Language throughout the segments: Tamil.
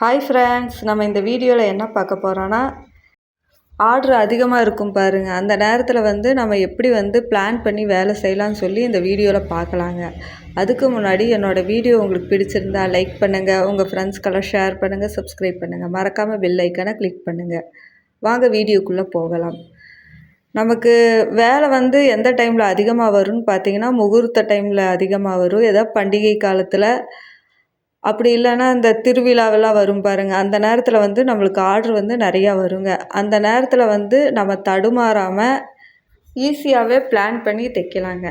ஹாய் ஃப்ரெண்ட்ஸ் நம்ம இந்த வீடியோவில் என்ன பார்க்க போகிறோன்னா ஆர்டர் அதிகமாக இருக்கும் பாருங்கள் அந்த நேரத்தில் வந்து நம்ம எப்படி வந்து பிளான் பண்ணி வேலை செய்யலாம்னு சொல்லி இந்த வீடியோவில் பார்க்கலாங்க. அதுக்கு முன்னாடி என்னோடய வீடியோ உங்களுக்கு பிடிச்சிருந்தா லைக் பண்ணுங்கள் உங்கள் ஃப்ரெண்ட்ஸ்க்கெல்லாம் ஷேர் பண்ணுங்கள் சப்ஸ்கிரைப் பண்ணுங்கள் மறக்காமல் பெல் ஐக்கனை கிளிக் பண்ணுங்கள் வாங்க வீடியோக்குள்ளே போகலாம். நமக்கு வேலை வந்து எந்த டைமில் அதிகமாக வரும்னு பார்த்தீங்கன்னா முகூர்த்த டைமில் அதிகமாக வரும். ஏதாவது பண்டிகை காலத்தில் அப்படி இல்லைன்னா இந்த திருவிழாவெல்லாம் வரும் பாருங்கள் அந்த நேரத்தில் வந்து நம்மளுக்கு ஆர்ட்ரு வந்து நிறையா வருங்க. அந்த நேரத்தில் வந்து நம்ம தடுமாறாமல் ஈஸியாகவே பிளான் பண்ணி தைக்கலாங்க.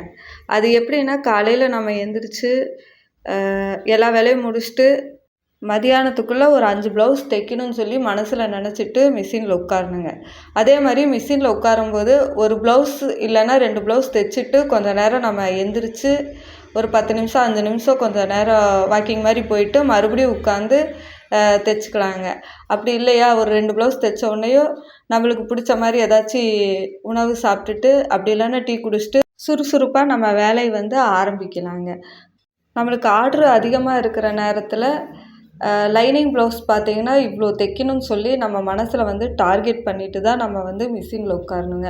அது எப்படின்னா காலையில் நம்ம எந்திரிச்சு எல்லா வேலையும் முடிச்சுட்டு மதியானத்துக்குள்ளே ஒரு அஞ்சு ப்ளவுஸ் தைக்கணும்னு சொல்லி மனசில் நினச்சிட்டு மிஷினில் உட்காரணுங்க. அதே மாதிரி மிஷினில் உட்காரும்போது ஒரு ப்ளவுஸ் இல்லைன்னா ரெண்டு ப்ளவுஸ் தைச்சிட்டு கொஞ்சம் நேரம் நம்ம எந்திரிச்சு ஒரு பத்து நிமிஷம் அஞ்சு நிமிஷம் கொஞ்சம் நேரம் வாக்கிங் மாதிரி போயிட்டு மறுபடியும் உட்காந்து தைச்சிக்கலாங்க. அப்படி இல்லையா? ஒரு ரெண்டு ப்ளவுஸ் தைச்ச உடனேயும் நம்மளுக்கு பிடிச்ச மாதிரி ஏதாச்சும் உணவு சாப்பிட்டுட்டு அப்படி இல்லைன்னா டீ குடிச்சிட்டு சுறுசுறுப்பாக நம்ம வேலையை வந்து ஆரம்பிக்கலாங்க. நம்மளுக்கு ஆர்ட்ரு அதிகமாக இருக்கிற நேரத்தில் லைனிங் ப்ளவுஸ் பார்த்தீங்கன்னா இவ்வளோ தைக்கணும்னு சொல்லி நம்ம மனசில் வந்து டார்கெட் பண்ணிட்டு தான் நம்ம வந்து மிஷினில் உட்காரணுங்க.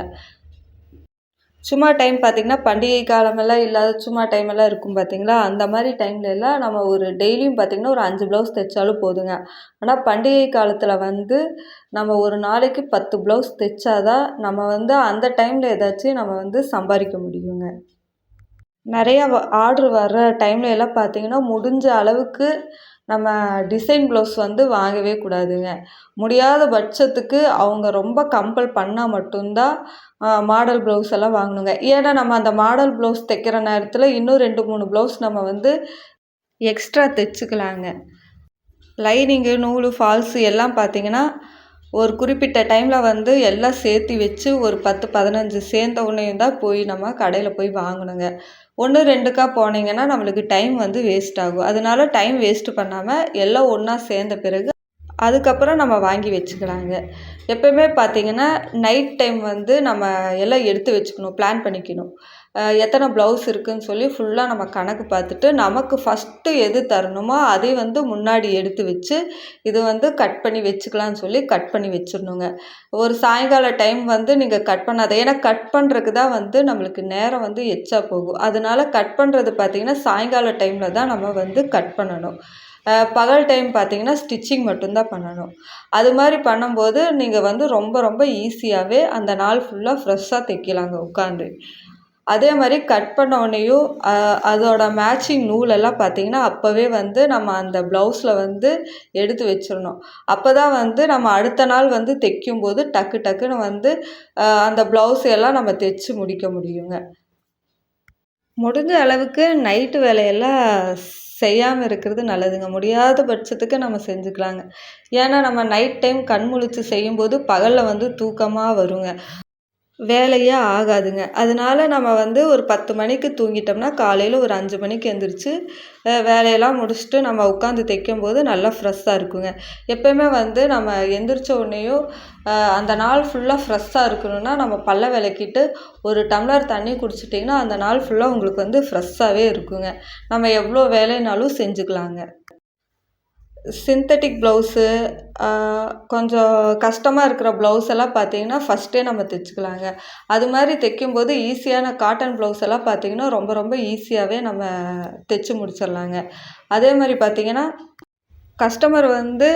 சும்மா டைம் பார்த்திங்கன்னா பண்டிகை காலமெல்லாம் இல்லாத சும்மா டைமெல்லாம் இருக்கும் பார்த்திங்களா அந்த மாதிரி டைம்ல எல்லாம் நம்ம ஒரு டெய்லியும் பார்த்திங்கன்னா ஒரு அஞ்சு ப்ளவுஸ் தைச்சாலும் போதுங்க. ஆனால் பண்டிகை காலத்தில் வந்து நம்ம ஒரு நாளைக்கு பத்து ப்ளவுஸ் தைச்சாதான் நம்ம வந்து அந்த டைமில் ஏதாச்சும் நம்ம வந்து சம்பாதிக்க முடியுங்க. நிறையா ஆர்ட்ரு வர்ற டைம்ல எல்லாம் பார்த்திங்கன்னா முடிஞ்ச அளவுக்கு நம்ம டிசைன் ப்ளவுஸ் வந்து வாங்கவே கூடாதுங்க. முடியாத பட்சத்துக்கு அவங்க ரொம்ப கம்பல் பண்ணால் மட்டும்தான் மாடல் ப்ளவுஸ் எல்லாம் வாங்கணுங்க. ஏன்னா நம்ம அந்த மாடல் ப்ளவுஸ் தைக்கிற நேரத்தில் இன்னும் ரெண்டு மூணு ப்ளவுஸ் நம்ம வந்து எக்ஸ்ட்ரா தைச்சிக்கலாங்க. லைனிங்கு நூலு ஃபால்ஸு எல்லாம் பார்த்திங்கன்னா ஒரு குறிப்பிட்ட டைமில் வந்து எல்லாம் சேர்த்து வச்சு ஒரு பத்து பதினஞ்சு சேர்ந்த உடனேயும் தான் போய் நம்ம கடையில் போய் வாங்கணுங்க. ஒன்று ரெண்டுக்கா போனீங்கன்னா நம்மளுக்கு டைம் வந்து வேஸ்ட் ஆகும். அதனால டைம் வேஸ்ட்டு பண்ணாமல் எல்லாம் ஒன்றா சேர்ந்த பிறகு அதுக்கப்புறம் நம்ம வாங்கி வச்சுக்கலாங்க. எப்போயுமே பார்த்திங்கன்னா நைட் டைம் வந்து நம்ம எல்லாம் எடுத்து வச்சுக்கணும் பிளான் பண்ணிக்கணும். எத்தனை ப்ளவுஸ் இருக்குதுன்னு சொல்லி ஃபுல்லாக நம்ம கணக்கு பார்த்துட்டு நமக்கு ஃபஸ்ட்டு எது தரணுமோ அதை வந்து முன்னாடி எடுத்து வச்சு இது வந்து கட் பண்ணி வச்சுக்கலான்னு சொல்லி கட் பண்ணி வச்சிடணுங்க. ஒரு சாயங்கால டைம் வந்து நீங்கள் கட் பண்ணாத ஏன்னா கட் பண்ணுறதுக்கு தான் வந்து நம்மளுக்கு நேரம் வந்து எச்சா போகும். அதனால கட் பண்ணுறது பார்த்திங்கன்னா சாயங்கால டைமில் தான் நம்ம வந்து கட் பண்ணணும். பகல் டைம் பார்த்தீங்கன்னா ஸ்டிச்சிங் மட்டும்தான் பண்ணணும். அது மாதிரி பண்ணும்போது நீங்கள் வந்து ரொம்ப ரொம்ப ஈஸியாகவே அந்த நாள் ஃபுல்லாக ஃப்ரெஷ்ஷாக தைக்கலாங்க உட்காந்து அதே மாதிரி கட் பண்ண உடனேயும் அதோட மேட்சிங் நூலெல்லாம் பார்த்திங்கன்னா அப்போவே வந்து நம்ம அந்த ப்ளவுஸில் வந்து எடுத்து வச்சிடணும். அப்போ தான் வந்து நம்ம அடுத்த நாள் வந்து தைக்கும்போது டக்கு டக்குன்னு வந்து அந்த ப்ளவுஸ் எல்லாம் நம்ம தைச்சி முடிக்க முடியுங்க. முடிஞ்ச அளவுக்கு நைட்டு வேலையெல்லாம் செய்யாமல் இருக்கிறது நல்லதுங்க. முடியாத பட்சத்துக்கு நம்ம செஞ்சுக்கலாங்க. ஏன்னா நம்ம நைட் டைம் கண் முழிச்சு செய்யும்போது பகலில் வந்து தூக்கமாக வருங்க. வேலையே ஆகாதுங்க. அதனால நம்ம வந்து ஒரு பத்து மணிக்கு தூங்கிட்டோம்னா காலையில் ஒரு அஞ்சு மணிக்கு எழுந்திரிச்சி வேலையெல்லாம் முடிச்சுட்டு நம்ம உட்காந்து தைக்கும்போது நல்லா ஃப்ரெஷ்ஷாக இருக்குங்க. எப்போயுமே வந்து நம்ம எந்திரிச்ச உடனேயும் அந்த நாள் ஃபுல்லாக ஃப்ரெஷ்ஷாக இருக்கணும்னா நம்ம பல்ல விளக்கிட்டு ஒரு டம்ளர் தண்ணி குடிச்சிட்டிங்கன்னா அந்த நாள் ஃபுல்லாக உங்களுக்கு வந்து ஃப்ரெஷ்ஷாகவே இருக்குங்க. நம்ம எவ்வளோ வேலைனாலும் செஞ்சுக்கலாங்க. சிந்தட்டிக் ப்ளவுஸு கொஞ்சம் கஷ்டமாக இருக்கிற ப்ளவுஸ் எல்லாம் பார்த்தீங்கன்னா ஃபஸ்ட்டே நம்ம தைச்சிக்கலாங்க. அது மாதிரி தைக்கும்போது ஈஸியான காட்டன் ப்ளவுஸ் எல்லாம் பார்த்தீங்கன்னா ரொம்ப ரொம்ப ஈஸியாகவே நம்ம தைச்சி முடிச்சிடலாங்க. அதே மாதிரி பார்த்தீங்கன்னா கஸ்டமர் வந்து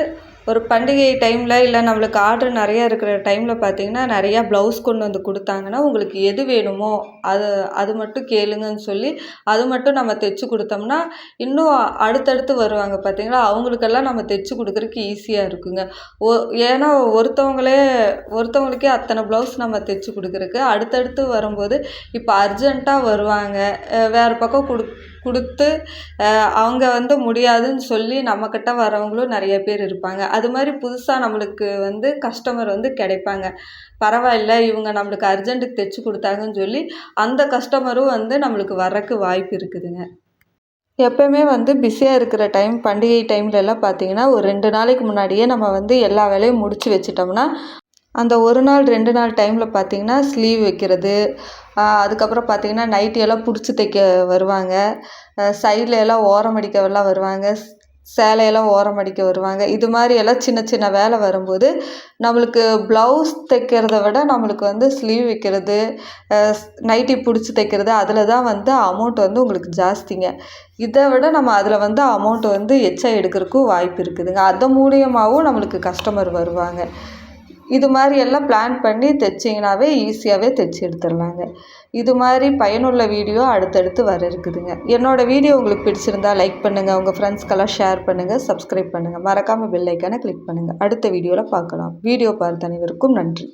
ஒரு பண்டிகை டைமில் இல்லை நம்மளுக்கு ஆர்டர் நிறையா இருக்கிற டைமில் பார்த்தீங்கன்னா நிறையா ப்ளவுஸ் கொண்டு வந்து கொடுத்தாங்கன்னா உங்களுக்கு எது வேணுமோ அது அது மட்டும் கேளுங்கன்னு சொல்லி அது மட்டும் நம்ம தைச்சி கொடுத்தோம்னா இன்னும் அடுத்தடுத்து வருவாங்க பார்த்தீங்களா அவங்களுக்கெல்லாம் நம்ம தைச்சி கொடுக்குறக்கு ஈஸியாக இருக்குங்க. ஓ ஏன்னா ஒருத்தவங்களே ஒருத்தவங்களுக்கே அத்தனை ப்ளவுஸ் நம்ம தைச்சி கொடுக்குறக்கு அடுத்தடுத்து வரும்போது இப்போ அர்ஜெண்ட்டாக வருவாங்க. வேறு பக்கம் கொடு கொடுத்து அவங்க வந்து முடியாதுன்னு சொல்லி நம்மக்கிட்ட வரவங்களும் நிறைய பேர் இருப்பாங்க. அது மாதிரி புதுசாக நம்மளுக்கு வந்து கஸ்டமர் வந்து கிடைப்பாங்க. பரவாயில்ல இவங்க நம்மளுக்கு அர்ஜெண்ட்டுக்கு தைச்சி கொடுத்தாங்கன்னு சொல்லி அந்த கஸ்டமரும் வந்து நம்மளுக்கு வரக்கு வாய்ப்பு இருக்குதுங்க. எப்போயுமே வந்து பிஸியாக இருக்கிற டைம் பண்டிகை டைம்லலாம் பார்த்திங்கன்னா ஒரு ரெண்டு நாளைக்கு முன்னாடியே நம்ம வந்து எல்லா வேலையும் முடித்து வச்சிட்டோம்னா அந்த ஒரு நாள் ரெண்டு நாள் டைமில் பார்த்திங்கன்னா ஸ்லீவ் வைக்கிறது அதுக்கப்புறம் பார்த்திங்கன்னா நைட்டியெல்லாம் பிடிச்சி தைக்க வருவாங்க. சைடில் எல்லாம் ஓரம் அடிக்கவெல்லாம் வருவாங்க. சேலையெல்லாம் ஓரம் அடிக்க வருவாங்க. இது மாதிரி எல்லாம் சின்ன சின்ன வேலை வரும்போது நம்மளுக்கு ப்ளவுஸ் தைக்கிறத விட நம்மளுக்கு வந்து ஸ்லீவ் வைக்கிறது நைட்டி பிடிச்சி தைக்கிறது அதில் தான் வந்து அமௌண்ட் வந்து உங்களுக்கு ஜாஸ்திங்க. இதை விட நம்ம அதில் வந்து அமௌண்ட் வந்து எச்சா எடுக்கிறதுக்கும் வாய்ப்பு இருக்குதுங்க. அது மூலியமாகவும் நம்மளுக்கு கஸ்டமர் வருவாங்க. இது மாதிரி எல்லாம் பிளான் பண்ணி தைச்சிங்கனாவே ஈஸியாகவே தைச்சி எடுத்துடலாங்க. இது மாதிரி பயனுள்ள வீடியோ அடுத்தடுத்து வர இருக்குதுங்க. என்னோடய வீடியோ உங்களுக்கு பிடிச்சிருந்தா லைக் பண்ணுங்கள் உங்கள் ஃப்ரெண்ட்ஸ்க்கெல்லாம் ஷேர் பண்ணுங்கள் சப்ஸ்கிரைப் பண்ணுங்கள் மறக்காமல் பெல் ஐக்கானை கிளிக் பண்ணுங்கள் அடுத்த வீடியோவில் பார்க்கலாம். வீடியோ பார்த்த அனைவருக்கும் நன்றி.